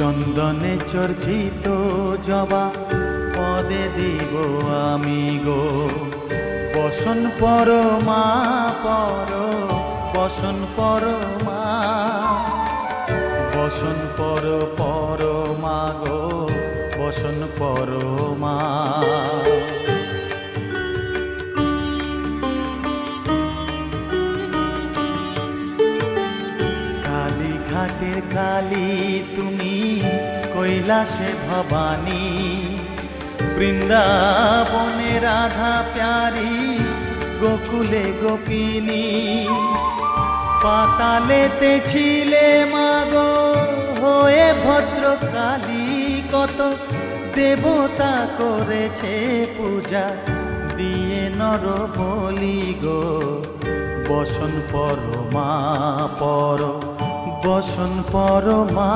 চন্দনে চর্চিত জবা, পদে দিব আমি গো। বসন পর মা, পর, বসন পর মা। বসন পর পর মা গো, বসন পর মা। কালী ঘাটের কালী তুমি কৈলাসে ভবানী, বৃন্দাবনে রাধা প্যারি, গোকুলে গোপিনী। পাতালেতে ছিলে মাগো, হয়ে ভদ্র কালী কত দেবতা করেছে পূজা, দিয়ে নর বলি গো, বসন পর মা পর, বসন পর মা